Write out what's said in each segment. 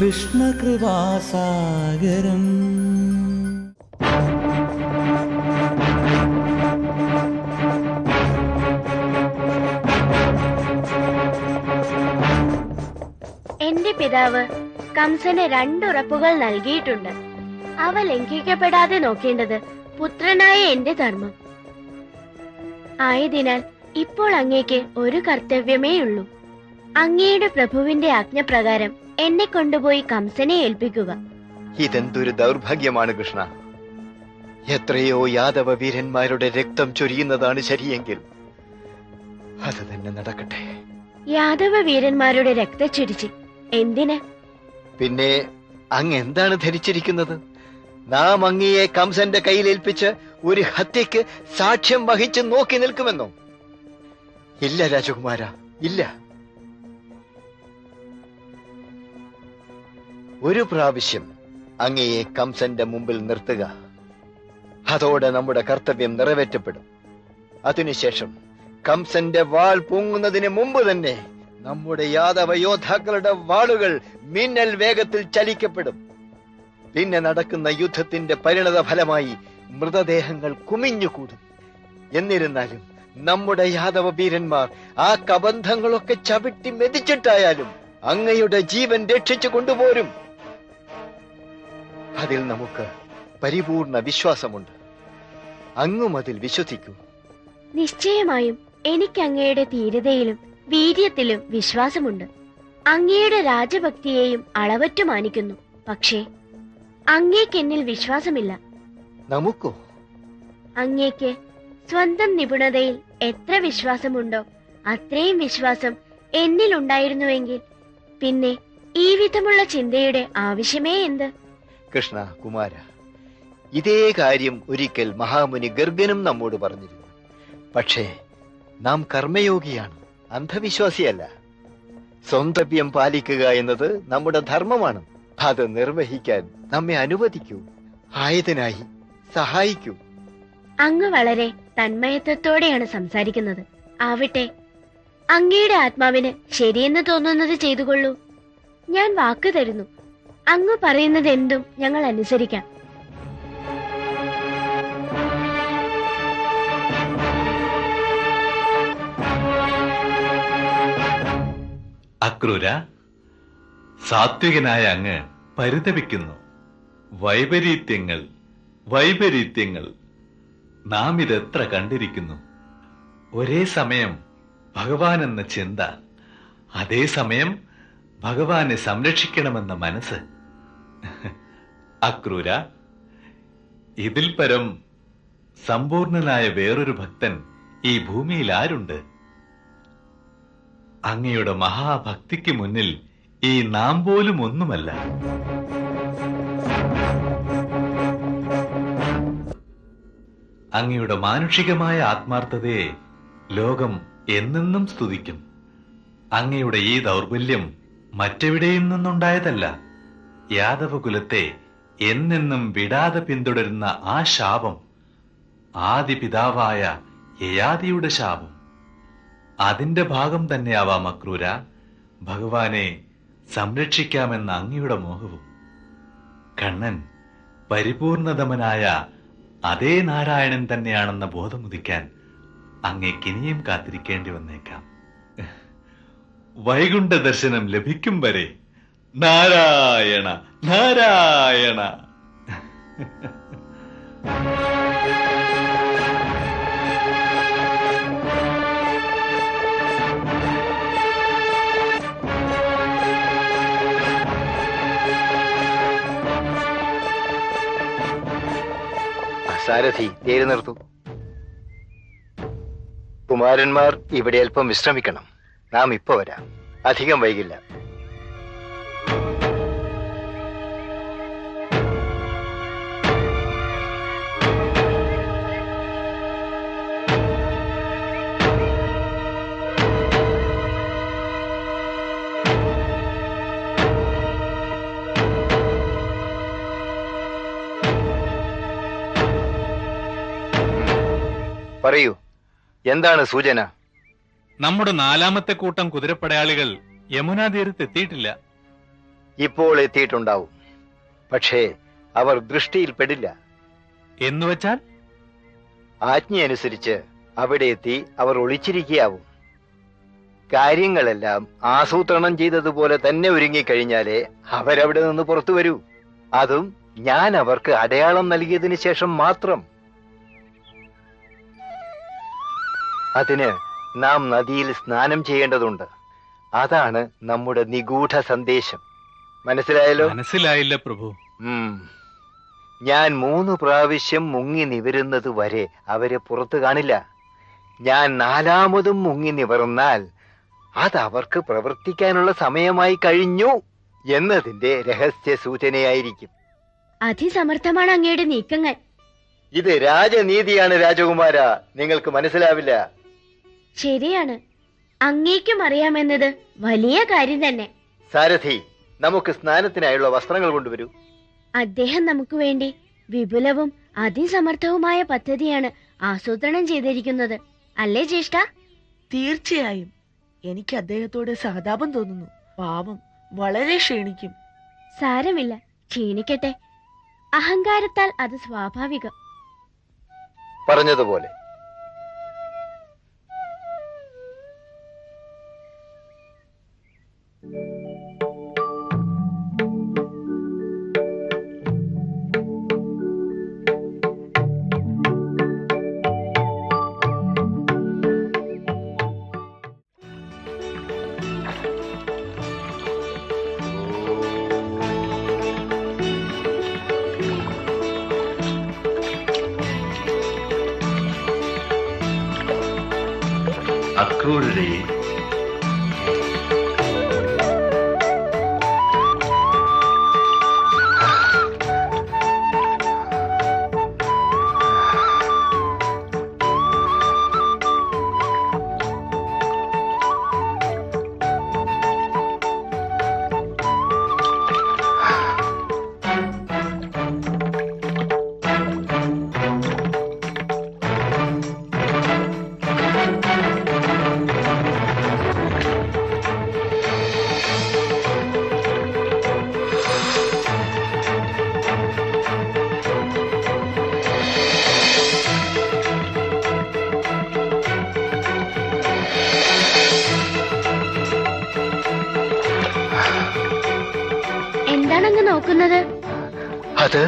കൃഷ്ണകൃപാസാഗരം എന്റെ പിതാവ് കംസന് രണ്ടുറപ്പുകൾ നൽകിയിട്ടുണ്ട്. അവ ലംഘിക്കപ്പെടാതെ നോക്കേണ്ടത് പുത്രനായ എന്റെ ധർമ്മം. ആയതിനാൽ ഇപ്പോൾ അങ്ങേക്ക് ഒരു കർത്തവ്യമേ ഉള്ളൂ അങ്ങയുടെ പ്രഭുവിന്റെ ആജ്ഞപ്രകാരം എന്നെ കൊണ്ടുപോയി കംസനെ ഏൽപ്പിക്കുക. ഇതെന്തൊരു ദൗർഭാഗ്യമാണ് കൃഷ്ണ. എത്രയോ യാദവ വീരന്മാരുടെ രക്തം ചൊരിയുന്നതാണ് ശരിയെങ്കിൽ അത് തന്നെ നടക്കട്ടെ. യാദവ വീരന്മാരുടെ രക്തച്ചൊരിച്ച് എന്തിന്? പിന്നെ അങ്ങ് എന്താണ് ധരിച്ചിരിക്കുന്നത്? നാം അങ്ങയെ കംസന്റെ കയ്യിലേൽപ്പിച്ച് ഒരു ഹത്യക്ക് സാക്ഷ്യം വഹിച്ച് നോക്കി നിൽക്കുമെന്നോ? ഇല്ല രാജകുമാര ഇല്ല. ഒരു പ്രാവശ്യം അങ്ങയെ കംസന്റെ മുമ്പിൽ നിർത്തുക. അതോടെ നമ്മുടെ കർത്തവ്യം നിറവേറ്റപ്പെടും. അതിനുശേഷം കംസന്റെ വാൾ പൊങ്ങുന്നതിന് മുമ്പ് തന്നെ നമ്മുടെ യാദവ യോദ്ധാക്കളുടെ വാളുകൾ മിന്നൽ വേഗത്തിൽ ചലിക്കപ്പെടും. പിന്നെ നടക്കുന്ന യുദ്ധത്തിന്റെ പരിണത ഫലമായി മൃതദേഹങ്ങൾ കുമിഞ്ഞുകൂടും. എന്നിരുന്നാലും നമ്മുടെ യാദവ വീരന്മാർ ആ കബന്ധങ്ങളൊക്കെ ചവിട്ടി മെതിച്ചിട്ടായാലും അങ്ങയുടെ ജീവൻ രക്ഷിച്ചു കൊണ്ടുപോരും. അതിൽ നമുക്ക് പരിപൂർണ വിശ്വാസമുണ്ട്. അങ്ങും അതിൽ വിശ്വസിക്കൂ. നിശ്ചയമായും എനിക്ക് അങ്ങയുടെ ധീരതയിലും വീര്യത്തിലും വിശ്വാസമുണ്ട്. അങ്ങയുടെ രാജഭക്തിയെയും അളവറ്റു മാനിക്കുന്നു. പക്ഷേ അങ്ങേക്കെന്നിൽ വിശ്വാസമില്ല. നമുക്കോ? അങ്ങേക്ക് സ്വന്തം നിപുണതയിൽ എത്ര വിശ്വാസമുണ്ടോ അത്രയും വിശ്വാസം എന്നിലുണ്ടായിരുന്നുവെങ്കിൽ പിന്നെ ഈ വിധമുള്ള ചിന്തയുടെ ആവശ്യമേ എന്ത്? കൃഷ്ണ കുമാര ഇതേ കാര്യം ഒരിക്കൽ മഹാമുനി ഗർഗനും നമ്മോട് പറഞ്ഞിരുന്നു. പക്ഷേ നാം കർമ്മയോഗിയാണ് അന്ധവിശ്വാസിയല്ല. സ്വന്തവ്യം പാലിക്കുക എന്നത് നമ്മുടെ ധർമ്മമാണ്. അത് നിർവഹിക്കാൻ നമ്മെ അനുവദിക്കൂ ആയതിനായി സഹായിക്കൂ. അങ്ങ് വളരെ തന്മയത്വത്തോടെയാണ് സംസാരിക്കുന്നത്. ആവട്ടെ അങ്ങയുടെ ആത്മാവിന് ശരിയെന്ന് തോന്നുന്നത് ചെയ്തുകൊള്ളൂ. ഞാൻ വാക്ക് തരുന്നു. അങ്ങ് പറയുന്നത് എന്തും ഞങ്ങൾ അനുസരിക്കാം. അക്രൂര സാത്വികനായ അങ്ങ് പരിതപിക്കുന്നു. വൈപരീത്യങ്ങൾ വൈപരീത്യങ്ങൾ നാം ഇതെത്ര കണ്ടിരിക്കുന്നു. ഒരേ സമയം ഭഗവാൻ എന്ന ചിന്ത അതേസമയം ഭഗവാനെ സംരക്ഷിക്കണമെന്ന മനസ്സ്. അക്രൂര ഇതിൽ പരം സമ്പൂർണനായ വേറൊരു ഭക്തൻ ഈ ഭൂമിയിൽ ആരുണ്ട്? അങ്ങയുടെ മഹാഭക്തിക്ക് മുന്നിൽ ഈ നാം പോലും ഒന്നുമല്ല. അങ്ങയുടെ മാനുഷികമായ ആത്മാർത്ഥതയെ ലോകം എന്നെന്നും സ്തുതിക്കും. അങ്ങയുടെ ഈ ദൗർബല്യം മറ്റെവിടെയും നിന്നുണ്ടായതല്ല. യാദവകുലത്തെ എന്നെന്നും വിടാതെ പിന്തുടരുന്ന ആ ശാപം ആദി പിതാവായ യയാദിയുടെ ശാപം. അതിന്റെ ഭാഗം തന്നെയാവാം അക്രൂര ഭഗവാനെ സംരക്ഷിക്കാമെന്ന അങ്ങയുടെ മോഹവും. കണ്ണൻ പരിപൂർണതമനായ അതേ നാരായണൻ തന്നെയാണെന്ന ബോധമുദിക്കാൻ അങ്ങേക്കിനിയും കാത്തിരിക്കേണ്ടി വന്നേക്കാം. വൈകുണ്ഠ ദർശനം ലഭിക്കും വരെ നാരായണ നാരായണ. സാരഥി തേര് നിർത്തു. കുമാരന്മാർ ഇവിടെ അല്പം വിശ്രമിക്കണം. നാം ഇപ്പൊ വരാം. അധികം വൈകില്ല. പറയൂ. എന്താണ് സൂചന? നമ്മുടെ നാലാമത്തെ കൂട്ടം കുതിരപ്പടയാളികൾ യമുനാ തീരത്ത് എത്തിയിട്ടില്ല. ഇപ്പോൾ എത്തിയിട്ടുണ്ടാവും. പക്ഷേ അവർ ദൃഷ്ടിയിൽപ്പെടില്ല എന്ന് വെച്ചാൽ? ആജ്ഞയനുസരിച്ച് അവിടെ എത്തി അവർ ഒളിച്ചിരിക്കാവും കാര്യങ്ങളെല്ലാം ആസൂത്രണം ചെയ്തതുപോലെ തന്നെ ഒരുങ്ങിക്കഴിഞ്ഞാലേ അവരവിടെ നിന്ന് പുറത്തു വരൂ. അതും ഞാൻ അവർക്ക് അടയാളം നൽകിയതിനു ശേഷം മാത്രം. അതിന് നാം നദിയിൽ സ്നാനം ചെയ്യേണ്ടതുണ്ട്. അതാണ് നമ്മുടെ നിഗൂഢ സന്ദേശം. മനസ്സിലായല്ലോ? മനസ്സിലായില്ല പ്രഭു. ഞാൻ മൂന്ന് പ്രാവശ്യം മുങ്ങി നിവരുന്നത് വരെ അവരെ പുറത്തു കാണില്ല. ഞാൻ നാലാമതും മുങ്ങി നിവർന്നാൽ അത് അവർക്ക് പ്രവർത്തിക്കാനുള്ള സമയമായി കഴിഞ്ഞു എന്നതിന്റെ രഹസ്യ സൂചനയായിരിക്കും. അതിസമർത്ഥമാണ് അങ്ങയുടെ നീക്കങ്ങൾ. ഇത് രാജനീതിയാണ് രാജകുമാര. നിങ്ങൾക്ക് മനസ്സിലാവില്ല? ശരിയാണ്. അങ്ങേക്കും അറിയാമെന്നത് വലിയ കാര്യം തന്നെ. സാരഥി നമുക്ക് സ്നാനത്തിനായുള്ള വസ്ത്രങ്ങൾ കൊണ്ടുവരൂ. അദ്ദേഹം നമുക്ക് വേണ്ടി വിപുലവും അതിസമർത്ഥവുമായ പദ്ധതിയാണ് ആസൂത്രണം ചെയ്തിരിക്കുന്നത്. അല്ലേ ജ്യേഷ്ഠ? തീർച്ചയായും. എനിക്ക് അദ്ദേഹത്തോട് സഹതാപം തോന്നുന്നു. പാവം വളരെ ക്ഷീണിക്കും. സാരമില്ല ക്ഷീണിക്കട്ടെ. അഹങ്കാരത്താൽ അത് സ്വാഭാവികം. പറഞ്ഞതുപോലെ. അത്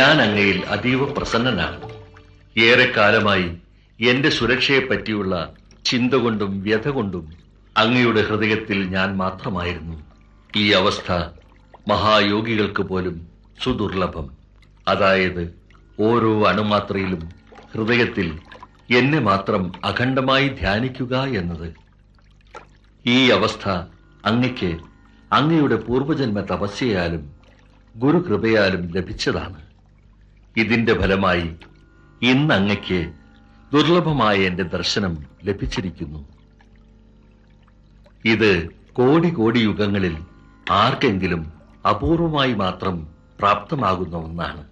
ഞാൻ അങ്ങയിൽ അതീവ പ്രസന്നനാണ്. ഏറെക്കാലമായി എന്റെ സുരക്ഷയെപ്പറ്റിയുള്ള ചിന്ത കൊണ്ടും വ്യഥ കൊണ്ടും അങ്ങയുടെ ഹൃദയത്തിൽ ഞാൻ മാത്രമായിരുന്നു. ഈ അവസ്ഥ മഹായോഗികൾക്ക് പോലും സുദുർലഭം. അതായത് ഓരോ അണുമാത്രയിലും ഹൃദയത്തിൽ എന്നെ മാത്രം അഖണ്ഡമായി ധ്യാനിക്കുക എന്നത്. ഈ അവസ്ഥ അങ്ങയ്ക്ക് അങ്ങയുടെ പൂർവജന്മ തപസ്യയാലും ഗുരുകൃപയാലും ലഭിച്ചതാണ്. ഇതിന്റെ ഫലമായി ഇന്ന് അങ്ങയ്ക്ക് ദുർലഭമായ എന്റെ ദർശനം ലഭിച്ചിരിക്കുന്നു. ഇത് കോടി കോടി യുഗങ്ങളിൽ ആർക്കെങ്കിലും അപൂർവമായി മാത്രം പ്രാപ്തമാകുന്ന ഒന്നാണ്.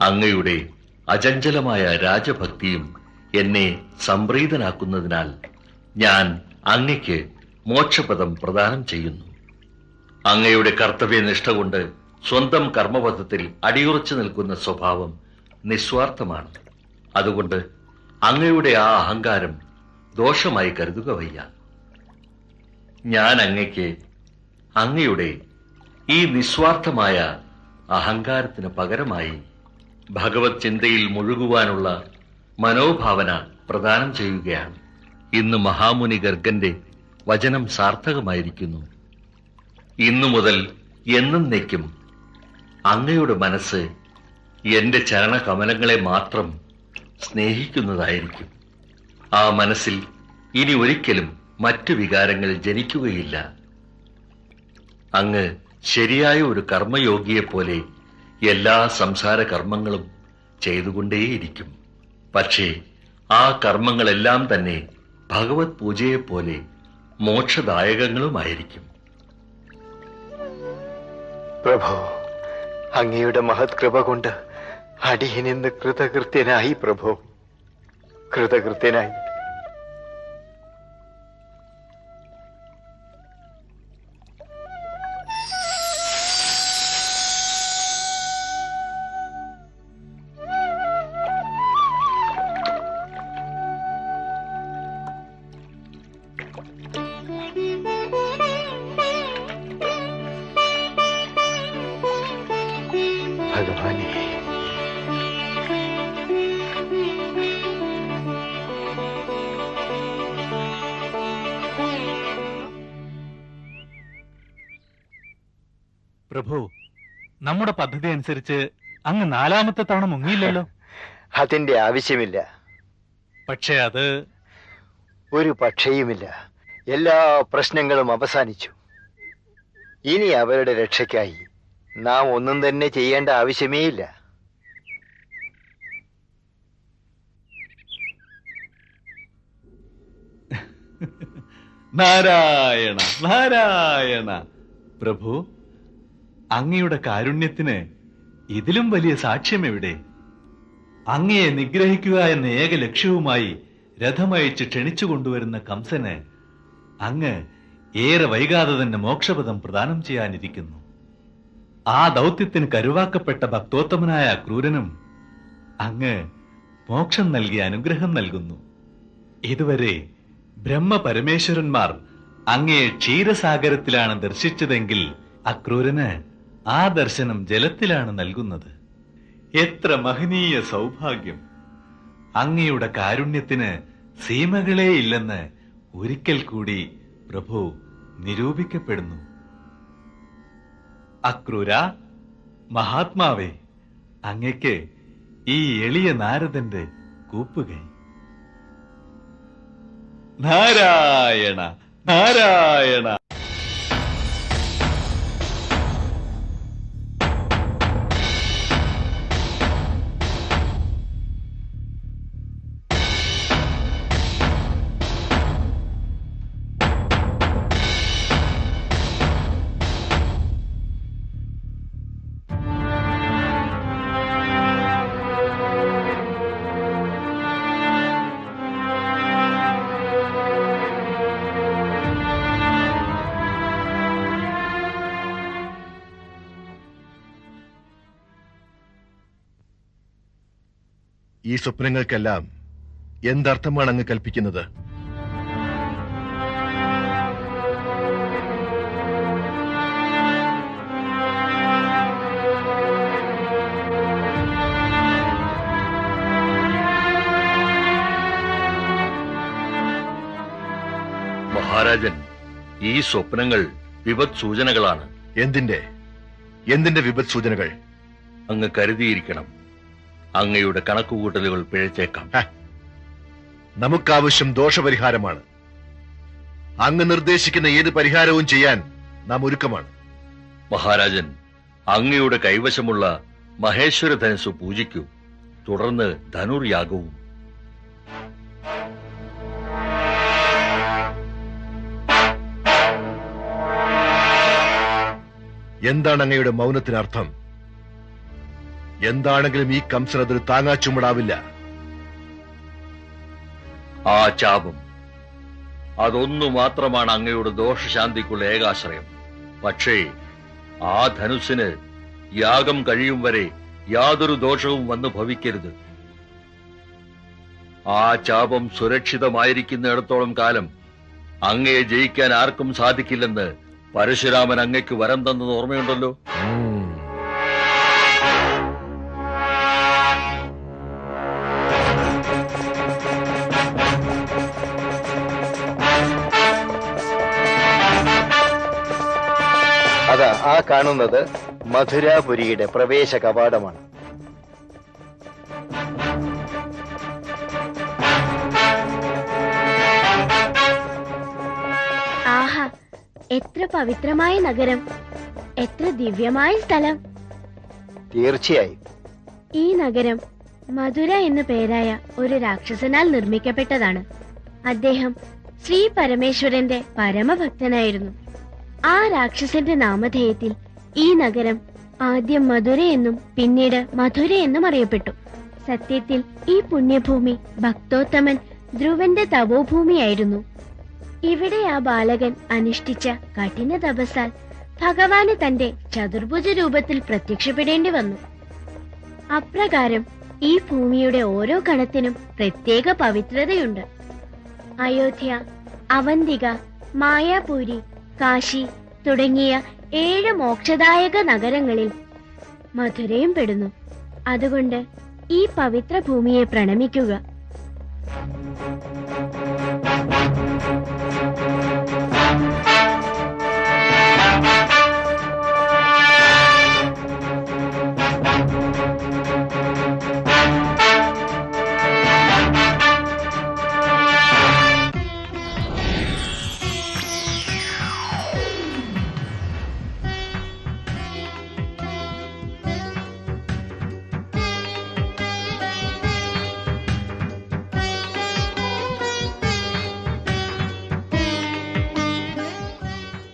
അങ്ങയുടെ അചഞ്ചലമായ രാജഭക്തിയും എന്നെ സംപ്രീതനാക്കുന്നതിനാൽ ഞാൻ അങ്ങയ്ക്ക് മോക്ഷപദം പ്രദാനം ചെയ്യുന്നു. അങ്ങയുടെ കർത്തവ്യനിഷ്ഠ കൊണ്ട് സ്വന്തം കർമ്മപഥത്തിൽ അടിയുറച്ചു നിൽക്കുന്ന സ്വഭാവം നിസ്വാർത്ഥമാണ്. അതുകൊണ്ട് അങ്ങയുടെ ആ അഹങ്കാരം ദോഷമായി കരുതുക വയ്യ. ഞാൻ അങ്ങയ്ക്ക് അങ്ങയുടെ ഈ നിസ്വാർത്ഥമായ അഹങ്കാരത്തിന് പകരമായി ഭഗവത് ചിന്തയിൽ മുഴുകുവാനുള്ള മനോഭാവന പ്രദാനം ചെയ്യുകയാണ്. ഇന്ന് മഹാമുനി ഗർഗന്റെ വചനം സാർത്ഥകമായിരിക്കുന്നു. ഇന്നു മുതൽ എന്നേക്കും അങ്ങയുടെ മനസ്സ് എന്റെ ചരണകമലങ്ങളെ മാത്രം സ്നേഹിക്കുന്നതായിരിക്കും. ആ മനസ്സിൽ ഇനി ഒരിക്കലും മറ്റു വികാരങ്ങൾ ജനിക്കുകയില്ല. അങ്ങ് ശരിയായ ഒരു കർമ്മയോഗിയെപ്പോലെ എല്ലാ സംസാര കർമ്മങ്ങളും ചെയ്തുകൊണ്ടേയിരിക്കും. പക്ഷേ ആ കർമ്മങ്ങളെല്ലാം തന്നെ ഭഗവത് പൂജയെപ്പോലെ മോക്ഷദായകങ്ങളുമായിരിക്കും. പ്രഭു അങ്ങയുടെ മഹത് കൃപ കൊണ്ട് അടിയനിന്ന് കൃതകൃത്യനായി പ്രഭു. കൃതകൃത്യനായി. പ്രഭു നമ്മുടെ പദ്ധതി അനുസരിച്ച് അങ്ങ് നാലാമത്തെ തവണ മുങ്ങിയില്ലല്ലോ? അതിന്റെ ആവശ്യമില്ല. പക്ഷേ അത് ഒരു പക്ഷയുമില്ല. എല്ലാ പ്രശ്നങ്ങളും അവസാനിച്ചു. ഇനി അവരുടെ രക്ഷയ്ക്കായി നാം ഒന്നും തന്നെ ചെയ്യേണ്ട ആവശ്യമേയില്ല. നാരായണ നാരായണ. പ്രഭു അങ്ങയുടെ കാരുണ്യത്തിന് ഇതിലും വലിയ സാക്ഷ്യം എവിടെ അങ്ങയെ നിഗ്രഹിക്കുക എന്ന ഏക ലക്ഷ്യവുമായി രഥമയച്ച് ക്ഷണിച്ചു കൊണ്ടുവരുന്ന കംസന് അങ്ങ് ഏറെ വൈകാതെ തന്നെ മോക്ഷപദം പ്രദാനം ചെയ്യാനിരിക്കുന്നു. ആ ദൗത്യത്തിന് കരുവാക്കപ്പെട്ട ഭക്തോത്തമനായ ക്രൂരനും അങ്ങ് മോക്ഷം നൽകിയ അനുഗ്രഹം നൽകുന്നു. ഇതുവരെ ബ്രഹ്മ പരമേശ്വരന്മാർ അങ്ങയെ ക്ഷീരസാഗരത്തിലാണ് ദർശിച്ചതെങ്കിൽ അക്രൂരന് ആ ദർശനം ജലത്തിലാണ് നൽകുന്നത്. എത്ര മഹനീയ സൗഭാഗ്യം. അങ്ങയുടെ കാരുണ്യത്തിന് സീമകളേ ഇല്ലെന്ന് ഒരിക്കൽ കൂടി പ്രഭു നിരൂപിക്കപ്പെടുന്നു. അക്രൂര മഹാത്മാവേ അങ്ങയ്ക്ക് ഈ എളിയ നാരദന്റെ കൂപ്പുകൈ. നാരായണ നാരായണ. ഈ സ്വപ്നങ്ങൾക്കെല്ലാം എന്തർത്ഥമാണ് അങ്ങ് കൽപ്പിക്കുന്നത്? മഹാരാജൻ ഈ സ്വപ്നങ്ങൾ വിപത് സൂചനകളാണ് എന്തിന്റെ? എന്തിന്റെ വിപത് സൂചനകൾ അങ്ങ് കരുതിയിരിക്കണം. അങ്ങയുടെ കണക്കുകൂട്ടലുകൾ പിഴച്ചേക്കാം. നമുക്കാവശ്യം ദോഷപരിഹാരമാണ്. അങ്ങ് നിർദ്ദേശിക്കുന്ന ഏത് പരിഹാരവും ചെയ്യാൻ നാം ഒരുക്കമാണ്. മഹാരാജൻ അങ്ങയുടെ കൈവശമുള്ള മഹേശ്വര ധനസ് പൂജിക്കൂ തുടർന്ന് ധനുർ യാഗവും എന്താണ് അങ്ങയുടെ മൗനത്തിന് അർത്ഥം എന്താണെങ്കിലും ഈ കംസന് താങ്ങാ ചുമടാവില്ല ആ ചാപം അതൊന്നു മാത്രമാണ് അങ്ങയുടെ ദോഷശാന്തിക്കുള്ള ഏകാശ്രയം. പക്ഷേ ആ ധനുസ്സിന് യാഗം കഴിയും വരെ യാതൊരു ദോഷവും വന്നു ഭവിക്കരുത്. ആ ചാപം സുരക്ഷിതമായിരിക്കുന്നിടത്തോളം കാലം അങ്ങയെ ജയിക്കാൻ ആർക്കും സാധിക്കില്ലെന്ന് പരശുരാമൻ അങ്ങയ്ക്ക് വരം തന്നത് ഓർമ്മയുണ്ടല്ലോ? ആ കാണുന്നത് മധുരാപുരിയുടെ പ്രവേശ കവാടമാണ്. ആഹാ എത്ര പവിത്രമായ നഗരം എത്ര ദിവ്യമായ സ്ഥലം. തീർച്ചയായും. ഈ നഗരം മധുര എന്ന പേരായ ഒരു രാക്ഷസനാൽ നിർമ്മിക്കപ്പെട്ടതാണ്. അദ്ദേഹം ശ്രീ പരമേശ്വരന്റെ പരമഭക്തനായിരുന്നു. ആ രാക്ഷസന്റെ നാമധേയത്തിൽ ഈ നഗരം ആദ്യം മധുര എന്നും പിന്നീട് മധുര എന്നും അറിയപ്പെട്ടു. സത്യത്തിൽ ഈ പുണ്യഭൂമി ഭക്തോത്തമൻ ധ്രുവന്റെ തപോഭൂമിയായിരുന്നു. ഇവിടെ ആ ബാലകൻ അനുഷ്ഠിച്ച കഠിന തപസ്സാൽ ഭഗവാന് തന്റെ ചതുർഭുജ രൂപത്തിൽ പ്രത്യക്ഷപ്പെടേണ്ടി വന്നു. അപ്രകാരം ഈ ഭൂമിയുടെ ഓരോ കണത്തിനും പ്രത്യേക പവിത്രതയുണ്ട്. അയോധ്യ അവന്തിക മായാപൂരി കാശി തുടങ്ങിയ ഏഴ് മോക്ഷദായക നഗരങ്ങളിൽ മധുരയും പെടുന്നു. അതുകൊണ്ട് ഈ പവിത്ര ഭൂമിയെ പ്രണമിക്കുക.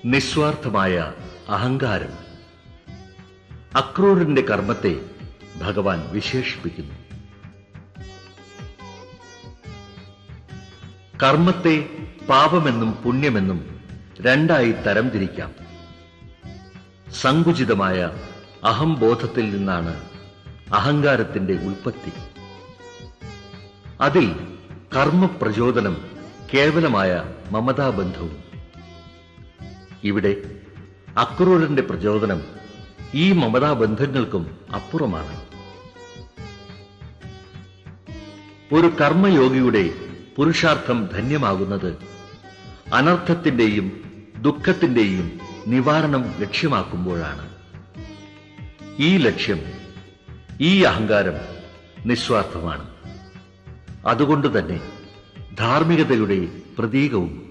നിസ്വാർത്ഥമായ അഹങ്കാരം. അക്രൂരന്റെ കർമ്മത്തെ ഭഗവാൻ വിശേഷിപ്പിക്കുന്നു. കർമ്മത്തെ പാപമെന്നും പുണ്യമെന്നും രണ്ടായി തരംതിരിക്കാം സങ്കുചിതമായ അഹംബോധത്തിൽ നിന്നാണ് അഹങ്കാരത്തിന്റെ ഉൽപ്പത്തി. അതിൽ കർമ്മപ്രചോദനം കേവലമായ മമതാബന്ധവും ഇവിടെ അക്രൂരന്റെ പ്രചോദനം ഈ മമതാ ബന്ധങ്ങൾക്കും അപ്പുറമാണ്. ഒരു കർമ്മയോഗിയുടെ പുരുഷാർത്ഥം ധന്യമാകുന്നത് അനർത്ഥത്തിന്റെയും ദുഃഖത്തിന്റെയും നിവാരണം ലക്ഷ്യമാക്കുമ്പോഴാണ്. ഈ ലക്ഷ്യം ഈ അഹങ്കാരം നിസ്വാർത്ഥമാണ്. അതുകൊണ്ട് തന്നെ ധാർമ്മികതയുടെ പ്രതീകവും